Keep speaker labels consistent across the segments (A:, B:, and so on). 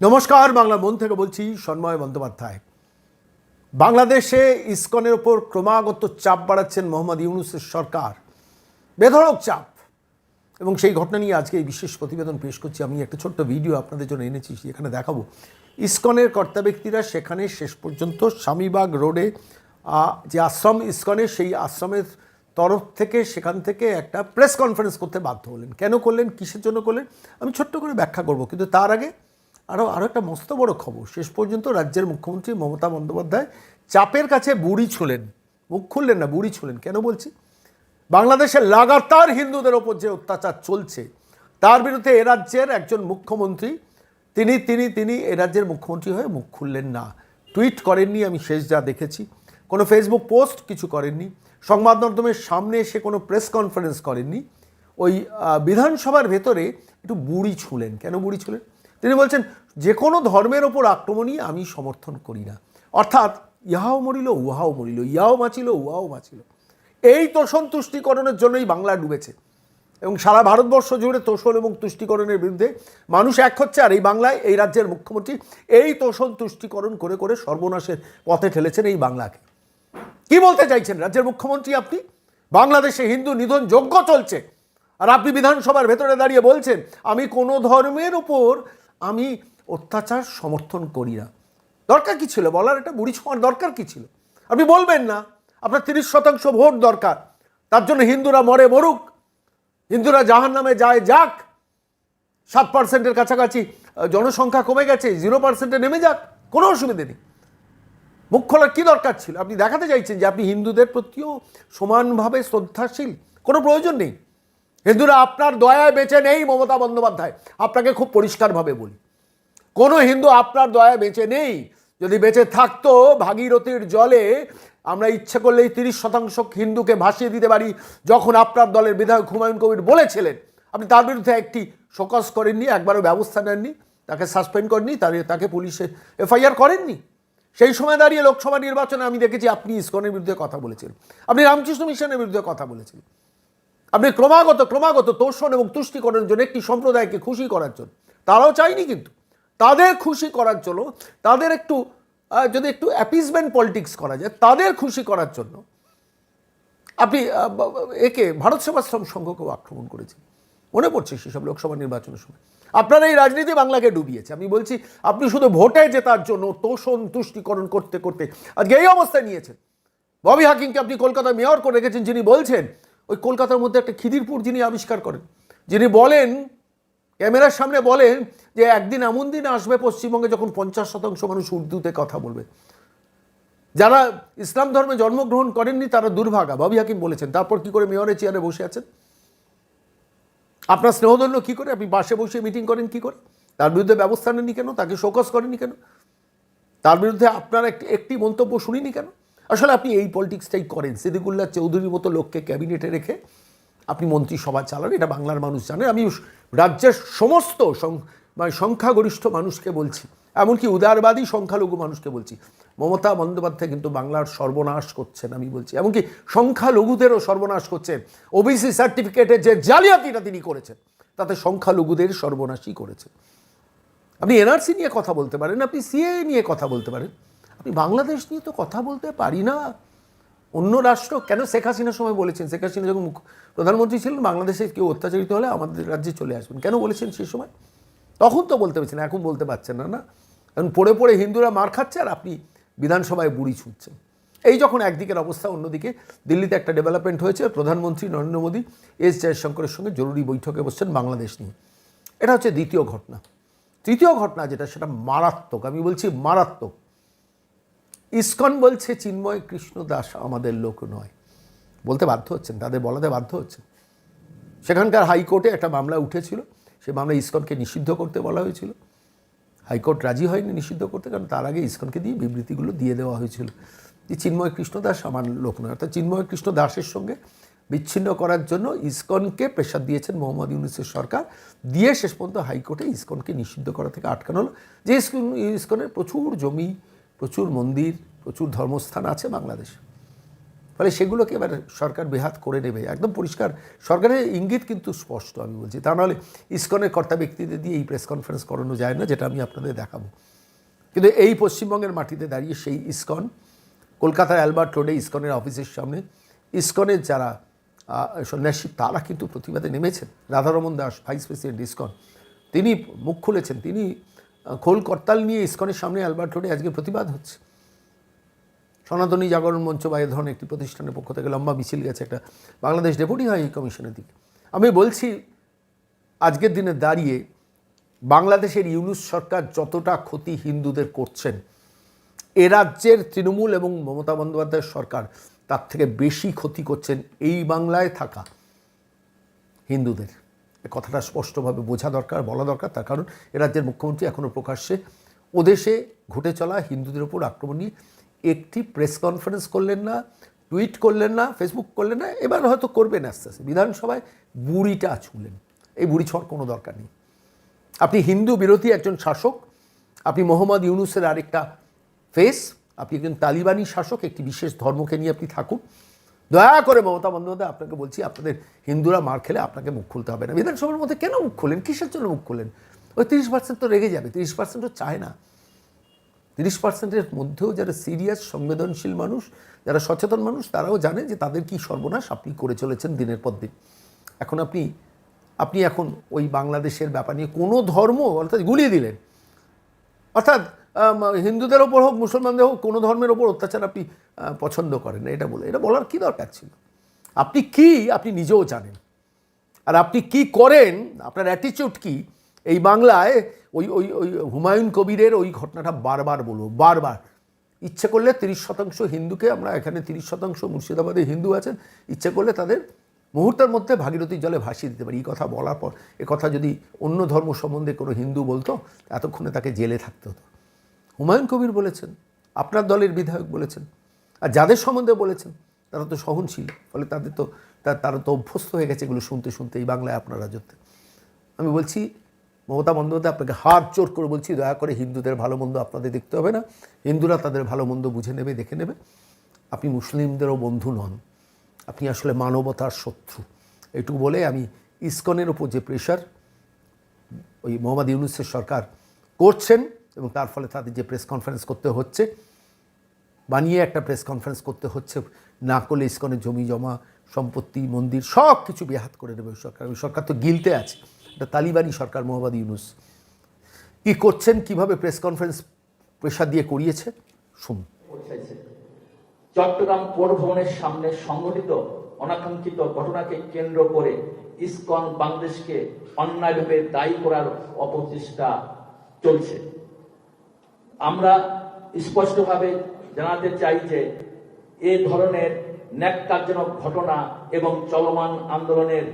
A: নমস্কার, বাংলা মন থেকে বলছি সন্ময় বন্দ্যোপাধ্যায়। বাংলাদেশে ইস্কনের ওপর ক্রমাগত চাপ বাড়াচ্ছেন মোহাম্মদ ইউনুসের সরকার। বেধড়ক চাপ। এবং সেই ঘটনা নিয়ে আজকে এই বিশেষ প্রতিবেদন পেশ করছি। আমি একটা ছোট্ট ভিডিও আপনাদের জন্য এনেছি এখানে দেখাবো। ইস্কনের কর্তা ব্যক্তিরা সেখানে শেষ পর্যন্ত স্বামীবাগ রোডে যে আশ্রম ইসকনের, সেই আশ্রমের তরফ থেকে, সেখান থেকে একটা প্রেস কনফারেন্স করতে বাধ্য হলেন। কেন করলেন? কিসের জন্য করলেন? আমি ছোট্ট করে ব্যাখ্যা করব। কিন্তু তার আগে আরও আরও একটা মস্ত বড় খবর। শেষ পর্যন্ত রাজ্যের মুখ্যমন্ত্রী মমতা বন্দ্যোপাধ্যায় চাপের কাছে বুড়ি ছুলেন। মুখ খুললেন না, বুড়ি ছুলেন। কেন বলছি? বাংলাদেশে লাগাতার হিন্দুদের ওপর যে অত্যাচার চলছে, তার বিরুদ্ধে এ রাজ্যের একজন মুখ্যমন্ত্রী, তিনি তিনি তিনি এ রাজ্যের মুখ্যমন্ত্রী হয়ে মুখ খুললেন না। টুইট করেননি, আমি শেষ যা দেখেছি। কোনো ফেসবুক পোস্ট কিছু করেননি। সংবাদ মাধ্যমের সামনে এসে কোনো প্রেস কনফারেন্স করেননি। ওই বিধানসভার ভেতরে একটু বুড়ি ছুঁলেন। কেন বুড়ি ছুঁলেন? তিনি বলছেন, যে কোনো ধর্মের ওপর আক্রমণই আমি সমর্থন করি না। অর্থাৎ ইহাও মরিল, উহাও মরিল, ইহাও বাঁচিল, উহাও বাঁচিল। এই তোষণ তুষ্টিকরণের জন্যই বাংলা ডুবেছে। এবং সারা ভারতবর্ষ জুড়ে তোষণ এবং তুষ্টিকরণের বিরুদ্ধে মানুষ এক হচ্ছে, আর এই বাংলায় এই রাজ্যের মুখ্যমন্ত্রী এই তোষণ তুষ্টিকরণ করে করে সর্বনাশের পথে ঠেলেছেন এই বাংলাকে। কি বলতে চাইছেন রাজ্যের মুখ্যমন্ত্রী আপনি? বাংলাদেশে হিন্দু নিধন যোগ্য চলছে। আর আপনি বিধানসভার ভেতরে দাঁড়িয়ে বলছেন, আমি কোনো ধর্মের উপর আমি অত্যাচার সমর্থন করি না। দরকার কি ছিল? বলার এটা বুড়ি ছোঁয়ার দরকার কি ছিল? আপনি বলবেন না, আপনার তিরিশ শতাংশ ভোট দরকার। তার জন্য হিন্দুরা মরে মরুক, হিন্দুরা জাহান নামে যায় যাক। সাত পার্সেন্টের কাছাকাছি জনসংখ্যা কমে গেছে, জিরো পার্সেন্টে নেমে যাক, কোনো অসুবিধে নেই। মুখ খোলার কী দরকার ছিল? আপনি দেখাতে চাইছেন যে আপনি হিন্দুদের প্রতিও সমানভাবে শ্রদ্ধাশীল, কোনো প্রয়োজন নেই। হিন্দুরা, আপনার দয়ায় বেঁচে নেই মমতা বন্দ্যোপাধ্যায়। আপনাকে খুব পরিষ্কারভাবে বলি। কোনো হিন্দু, আপনার দয়ায় বেঁচে নেই। যদি বেঁচে থাকতো ভাগীরথীর জলে, আমরা ইচ্ছে করলেই তিরিশ শতাংশ হিন্দুকে ভাসিয়ে দিতে পারি, যখন আপনার দলের বিধায়ক হুমায়ুন কবির বলেছিলেন। আপনি তার বিরুদ্ধে একটি শোকস করেননি, একবারও ব্যবস্থা নেননি, তাকে সাসপেন্ড করেননি, তার তাকে পুলিশে এফআইআর করেননি। সেই সময় দাঁড়িয়ে লোকসভা নির্বাচনে আমি দেখেছি আপনি ইসকনের বিরুদ্ধে কথা বলেছেন আপনি রামকৃষ্ণ মিশনের বিরুদ্ধে কথা বলেছেন আপনি ক্রমাগত ক্রমাগত তোষণ এবং তুষ্টিকরণের জন্য একটি সম্প্রদায়কে খুশি করার জন্য। তারাও চাইনি কিন্তু। তাদের খুশি করার জন্য, তাদের একটু যদি একটু অ্যাপিসমেন্ট পলিটিক্স করা যায়, তাদের খুশি করার জন্য আপনি একে ভারত সেবাশ্রম সংঘকেও আক্রমণ করেছেন মনে পড়ছে সেসব লোকসভা নির্বাচনের সময়। আপনার এই রাজনীতি বাংলাকে ডুবিয়েছে। আমি বলছি, আপনি শুধু ভোটে জেতার জন্য তোষণ, তুষ্টিকরণ করতে করতে আজকে এই অবস্থায় নিয়েছেন। ববি হাকিমকে আপনি কলকাতা মেয়র করে রেখেছেন, যিনি বলছেন ওই কলকাতার মধ্যে একটা খিদিরপুর যিনি আবিষ্কার করেন, যিনি বলেন, ক্যামেরার সামনে বলেন যে একদিন এমন দিন আসবে পশ্চিমবঙ্গে যখন পঞ্চাশ শতাংশ মানুষ উর্দুতে কথা বলবে। যারা ইসলাম ধর্মে জন্মগ্রহণ করেননি, তারা দুর্ভাগা। ববি হাকিম বলেছেন, তারপর কি করে মেয়রের চেয়ারে বসে আছেন? আপনার স্নেহধন্য কি করে? আপনি বাসে বসে মিটিং করেন কি করে? তার বিরুদ্ধে ব্যবস্থা নেননি কেন? তাকে শোকস করেননি কেন? তার বিরুদ্ধে আপনার একটি একটি মন্তব্য শুনিনি কেন? আসলে আপনি এই পলিটিক্সটাই করেন। সিদ্দিকুল্লাহ চৌধুরীর মতো লোককে ক্যাবিনেটে রেখে আপনি মন্ত্রিসভা চালান, এটা বাংলার মানুষ জানে। আমি রাজ্যের সমস্ত মানে সংখ্যাগরিষ্ঠ মানুষকে বলছি, এমনকি উদারবাদী সংখ্যালঘু মানুষকে বলছি। মমতা বন্দ্যোপাধ্যায় কিন্তু বাংলার সর্বনাশ করছেন আমি বলছি। এমনকি সংখ্যালঘুদেরও সর্বনাশ করছেন। ওবিসি সার্টিফিকেটের যে জালিয়াতিটা তিনি করেছেন, তাতে সংখ্যালঘুদের সর্বনাশই করেছেন। আপনি এনআরসি নিয়ে কথা বলতে পারেন, আপনি সিএ নিয়ে কথা বলতে পারেন। আপনি বাংলাদেশ নিয়ে তো কথা বলতে পারি না। অন্য রাষ্ট্র, কেন শেখ হাসিনার সময় বলেছেন? শেখ হাসিনা যখন প্রধানমন্ত্রী ছিলেন, বাংলাদেশে কেউ অত্যাচারিত হলে আমাদের রাজ্যে চলে আসবেন। কেন বলেছেন সেই সময়? তখন তো বলতে পারছেন, এখন বলতে পারছেন না না? কারণ পড়ে পড়ে হিন্দুরা মার খাচ্ছে আর আপনি বিধানসভায় বুড়ি ছুটছেন। এই যখন একদিকের অবস্থা, অন্যদিকে দিল্লিতে একটা ডেভেলপমেন্ট হয়েছে, প্রধানমন্ত্রী নরেন্দ্র মোদী, এস জয়শঙ্করের সঙ্গে জরুরি বৈঠকে বসছেন বাংলাদেশ নিয়ে। এটা হচ্ছে দ্বিতীয় ঘটনা। তৃতীয় ঘটনা যেটা, সেটা মারাত্মক, আমি বলছি মারাত্মক। ইসকন বলছে, চিন্ময় কৃষ্ণ দাস আমাদের লোক নয়। বলতে বাধ্য হচ্ছেন, তাদের বলাতে বাধ্য হচ্ছেন। সেখানকার হাইকোর্টে একটা মামলা উঠেছিল, সে মামলা ইস্কনকে নিষিদ্ধ করতে বলা হয়েছিল। হাইকোর্ট রাজি হয়নি নিষিদ্ধ করতে, কারণ তার আগে ইস্কনকে দিয়ে বিবৃতিগুলো দিয়ে দেওয়া হয়েছিল যে চিন্ময় কৃষ্ণ দাস আমার লোক নয়। অর্থাৎ চিন্ময় কৃষ্ণ দাসের সঙ্গে বিচ্ছিন্ন করার জন্য ইসকনকে প্রেশার দিয়েছেন মোহাম্মদ ইউনুসের সরকার। দিয়ে শেষ পর্যন্ত হাইকোর্টে ইসকনকে নিষিদ্ধ করা থেকে আটকানো হলো। যে ইসকন ইসকনের প্রচুর জমি প্রচুর মন্দির, প্রচুর ধর্মস্থান আছে বাংলাদেশে। ফলে সেগুলোকে এবার সরকার বেহাত করে নেবে। একদম পরিষ্কার। সরকারের ইঙ্গিত কিন্তু স্পষ্ট, আমি বলছি। তা নাহলে ইস্কনের কর্তা ব্যক্তিদের দিয়ে এই প্রেস কনফারেন্স করানো যায় না, যেটা আমি আপনাদের দেখাবো। কিন্তু এই পশ্চিমবঙ্গের মাটিতে দাঁড়িয়ে সেই ইস্কন, কলকাতার অ্যালবার্ট রোডে ইস্কনের অফিসের সামনে, ইস্কনের যারা সন্ন্যাসী, তারা কিন্তু প্রতিবাদে নেমেছেন। Radharaman Das, vice president ISKCON, তিনি মুখ খুলেছেন। তিনি খোল করতাল নিয়ে ইস্কনের সামনে অ্যালবার্ট রোডে আজকে প্রতিবাদ হচ্ছে। সনাতনী জাগরণ মঞ্চ বা এ ধরনের একটি প্রতিষ্ঠানের পক্ষ থেকে লম্বা মিছিল গেছে একটা বাংলাদেশ ডেপুটি হাই কমিশনের দিকে। আমি বলছি, আজকের দিনে দাঁড়িয়ে বাংলাদেশের ইউনুস সরকার যতটা ক্ষতি হিন্দুদের করছেন, এ রাজ্যের তৃণমূল এবং মমতা বন্দ্যোপাধ্যায়ের সরকার তার থেকে বেশি ক্ষতি করছেন এই বাংলায় থাকা হিন্দুদের। কথাটা স্পষ্টভাবে বোঝা দরকার, বলা দরকার। তার কারণ এ রাজ্যের মুখ্যমন্ত্রী এখনও প্রকাশ্যে ওদেশে ঘটে চলা হিন্দুদের ওপর আক্রমণ নিয়ে একটি প্রেস কনফারেন্স করলেন না, টুইট করলেন না, ফেসবুক করলেন না, এবার হয়তো করবেন আস্তে আস্তে। বিধানসভায় বুড়িটা ছুঁলেন। এই বুড়ি ছোঁয়ার কোনো দরকার নেই। আপনি হিন্দু বিরোধী একজন শাসক, আপনি মোহাম্মদ ইউনুসের আরেকটা ফেস, আপনি একজন তালিবানি শাসক, একটি বিশেষ ধর্মকে নিয়ে আপনি থাকুন। দয়া করে মমতা বন্দ্যোপাধ্যায়, আপনাকে বলছি, আপনাদের হিন্দুরা মার খেলে আপনাকে মুখ খুলতে হবে না। বিধানসভার মধ্যে কেন মুখ খুললেন কিসের জন্য মুখ খুললেন ওই তিরিশ পার্সেন্ট তো রেগে যাবে, তিরিশ পার্সেন্টও চায় না। তিরিশ পার্সেন্টের মধ্যেও যারা সিরিয়াস সংবেদনশীল মানুষ, যারা সচেতন মানুষ, তারাও জানে যে তাদের কি সর্বনাশ, আপনি করে চলেছেন দিনের পর দিন। এখন আপনি আপনি এখন ওই বাংলাদেশের ব্যাপার নিয়ে কোনো ধর্ম, অর্থাৎ গুলিয়ে দিলেন। অর্থাৎ হিন্দুদের ওপর হোক, মুসলমানদের হোক, কোনো ধর্মের ওপর অত্যাচার আপনি পছন্দ করেন না, এটা বলে, এটা বলার কী দরকার ছিল? আপনি কি, আপনি নিজেও জানেন। আর আপনি কি করেন, আপনার অ্যাটিচিউড কি, এই বাংলায় ওই ওই ওই হুমায়ুন কবিরের ওই ঘটনাটা বারবার বলব, বারবার। ইচ্ছে করলে তিরিশ শতাংশ হিন্দুকে, আমরা এখানে তিরিশ শতাংশ মুর্শিদাবাদে হিন্দু আছেন, ইচ্ছে করলে তাদের মুহূর্তের মধ্যে ভাগীরথীর জলে ভাসিয়ে দিতে পারি। এই কথা বলার পর, এ কথা যদি অন্য ধর্ম সম্বন্ধে কোনো হিন্দু বলতো, এতক্ষণে তাকে জেলে থাকতে হতো। হুমায়ুন কবির বলেছেন, আপনার দলের বিধায়ক বলেছেন, আর যাদের সম্বন্ধে বলেছেন, তারা তো সহনশীল, ফলে তাদের তো তারা তো অভ্যস্ত হয়ে গেছে এগুলো শুনতে শুনতে এই বাংলায় আপনার রাজত্বে। আমি বলছি, মমতা বন্দ্যোপাধ্যায় আপনাকে হাত জোর করে বলছি, দয়া করে হিন্দুদের ভালো মন্দ আপনাদের দেখতে হবে না, হিন্দুরা তাদের ভালো মন্দ বুঝে নেবে, দেখে নেবে। আপনি মুসলিমদেরও বন্ধু নন, আপনি আসলে মানবতার শত্রু। এটুকু বলে আমি ইসকনের ওপর যে প্রেশার ওই মোহাম্মদ ইউনুসের সরকার করছেন এবং তার ফলে তাদের যে প্রেস কনফারেন্স করতে হচ্ছে, বানিয়ে একটা প্রেস কনফারেন্স করতে হচ্ছে, না করলে ইস্কনের জমি জমা, সম্পত্তি, মন্দির সব কিছু বেহাত করে দেবে সরকার। সরকার তো গিলতে আছে। এটা তালিবানি সরকার মোহাম্মদ ইউনুস। কী করছেন, কীভাবে প্রেস কনফারেন্স প্রেশার দিয়ে করিয়েছে? শুনুন।
B: চট্টগ্রাম পৌর ভবনের সামনে সংঘটিত অনাকাঙ্ক্ষিত ঘটনাকে কেন্দ্র করে ইসকন বাংলাদেশকে অন্যায়ভাবে দায়ী করার অপচেষ্টা চলছে। আমরা স্পষ্টভাবে জানাতে চাই যে এ ধরনের ন্যাক্কারজনক ঘটনা এবং চলমান আন্দোলনের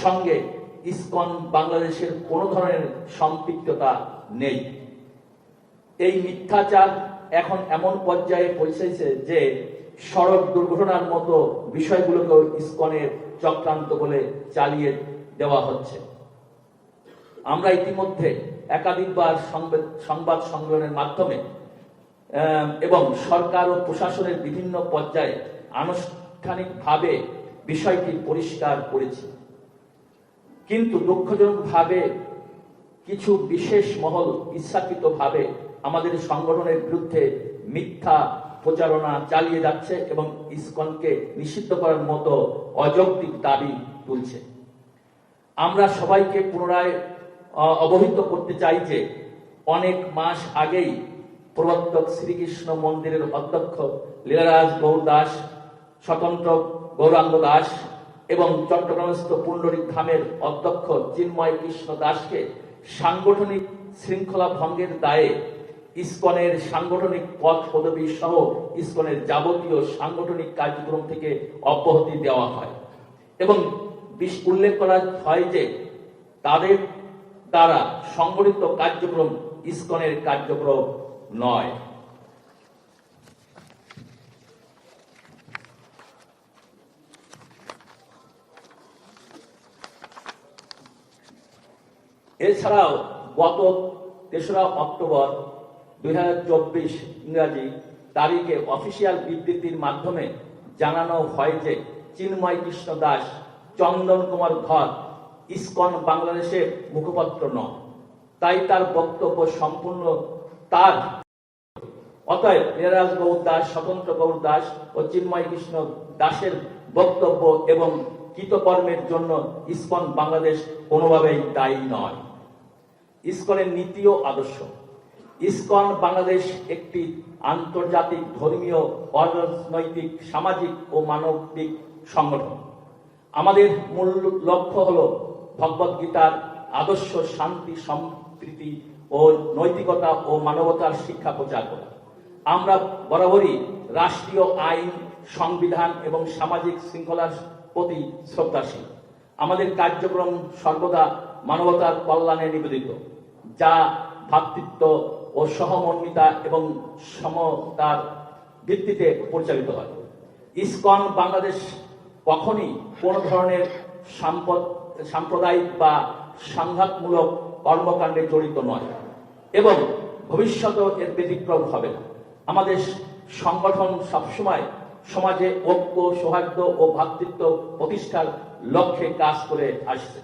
B: সঙ্গে ইসকন বাংলাদেশের কোনো ধরনের সম্পৃক্ততা নেই। এই মিথ্যাচার এখন এমন পর্যায়ে পৌঁছেছে যে সড়ক দুর্ঘটনার মতো বিষয়গুলোকেও ইসকনের চক্রান্ত বলে চালিয়ে দেওয়া হচ্ছে। আমরা ইতিমধ্যে একাধিকবার সংবাদ- সংগ্রহের মাধ্যমে এবং সরকার ও প্রশাসনের বিভিন্ন পর্যায়ে আনুষ্ঠানিকভাবে বিষয়টি পরিষ্কার করেছি। কিন্তু দুঃখজনকভাবে কিছু বিশেষ মহল ইচ্ছাকৃতভাবে আমাদের সংগঠনের বিরুদ্ধে মিথ্যা প্রচারণা চালিয়ে যাচ্ছে এবং ইসকনকে নিষিদ্ধ করার মতো অযৌক্তিক দাবি তুলছে। আমরা সবাইকে পুনরায় অবহিত করতে চাই যে অনেক মাস আগেই প্রবর্তক শ্রীকৃষ্ণ মন্দিরের অধ্যক্ষ লীলারাজ গৌর দাস, স্বতন্ত্র গৌরাঙ্গ দাস এবং চট্টগ্রামস্থ পুণ্ডরিক ধামের অধ্যক্ষ চিন্ময় কৃষ্ণ দাসকে সাংগঠনিক শৃঙ্খলা ভঙ্গের দায়ে ইসকনের সাংগঠনিক পদ পদবী সহ ইসকনের যাবতীয় সাংগঠনিক কার্যক্রম থেকে অব্যাহতি দেওয়া হয়। এবং উল্লেখ করা হয় যে তাদের দ্বারা সংগঠিত কার্যক্রম ইসকনের কার্যক্রম নয়। এছাড়াও গত তেসরা অক্টোবর দুই ইংরাজি তারিখে অফিসিয়াল বিবৃতির মাধ্যমে জানানো হয় যে চিন্ময় কৃষ্ণ দাস চন্দন কুমার ধর ইসকন বাংলাদেশের মুখপাত্র নন। তাই তার বক্তব্য সম্পূর্ণ তার। অতএব নীরাজ গৌর দাস, স্বতন্ত্র গৌর দাস ও চিন্ময় কৃষ্ণ দাসের বক্তব্য এবং কৃতকর্মের জন্য ইসকন বাংলাদেশ কোনোভাবেই দায়ী নয়। ইসকনের নীতি ও আদর্শ। ইসকন বাংলাদেশ একটি আন্তর্জাতিক ধর্মীয়, অরাজনৈতিক, সামাজিক ও মানবিক সংগঠন। আমাদের মূল লক্ষ্য হল ভগবত গীতার আদর্শ শান্তি, সম্প্রীতি ও নৈতিকতা ও মানবতার শিক্ষা প্রচার করা। আমরা বরাবরই রাষ্ট্রীয় আইন, সংবিধান এবং সামাজিক শৃঙ্খলার প্রতি শ্রদ্ধাশীল। আমাদের কার্যক্রম সর্বদা মানবতার কল্যাণে নিবেদিত, যা ভ্রাতৃত্ব ও সহমর্মিতা এবং সমতার ভিত্তিতে পরিচালিত হয়। ইসকন বাংলাদেশ কখনই কোনো ধরনের সাম্প- সাম্প্রদায়িক বা সংঘাতমূলক কর্মকাণ্ডে জড়িত নয়। এবং ভবিষ্যতেও এর ব্যতিক্রম হবে না। আমাদের সংগঠন সবসময় সমাজে ঐক্য, সৌহার্দ্য ও ভ্রাতৃত্ব প্রতিষ্ঠার লক্ষ্যে কাজ করে আসছে।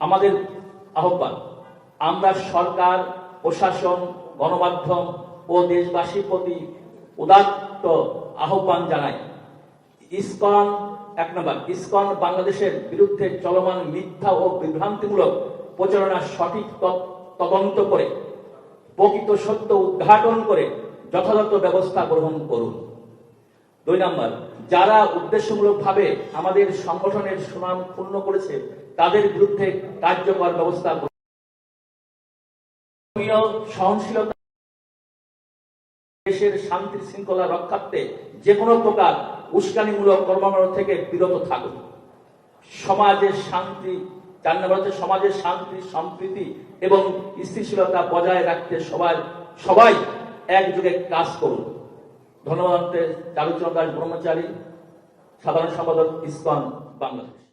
B: আমাদের আহ্বান, আমরা সরকার, প্রশাসন, গণমাধ্যম ও দেশবাসীর প্রতি উদাত্ত আহ্বান জানাই। ইসকন এক নম্বর, ইসকন বাংলাদেশের বিরুদ্ধে চলমান মিথ্যা ও বিভ্রান্তিমূলক প্রচারণার সঠিক তদন্ত করে, প্রকৃত সত্য উদ্ঘাটন করে যথাযথ ব্যবস্থা গ্রহণ করুন। দুই নম্বর, যারা উদ্দেশ্যমূলকভাবে আমাদের সংগঠনের সুনাম পূর্ণ করেছে, তাদের বিরুদ্ধে কার্যকর ব্যবস্থা সহনশীলতা দেশের শান্তি শৃঙ্খলা রক্ষার্থে যে কোনো প্রকার উস্কানিমূলক কর্মকাণ্ড থেকে বিরত থাকুন। সমাজের শান্তি চার হচ্ছে সমাজের শান্তি, সম্প্রীতি এবং স্থিতিশীলতা বজায় রাখতে সবাই সবাই একযোগে কাজ করুন। ধন্যবাদ চারুচন্দ্র দাস ব্রহ্মচারী, সাধারণ সম্পাদক ইস্কন বাংলাদেশ।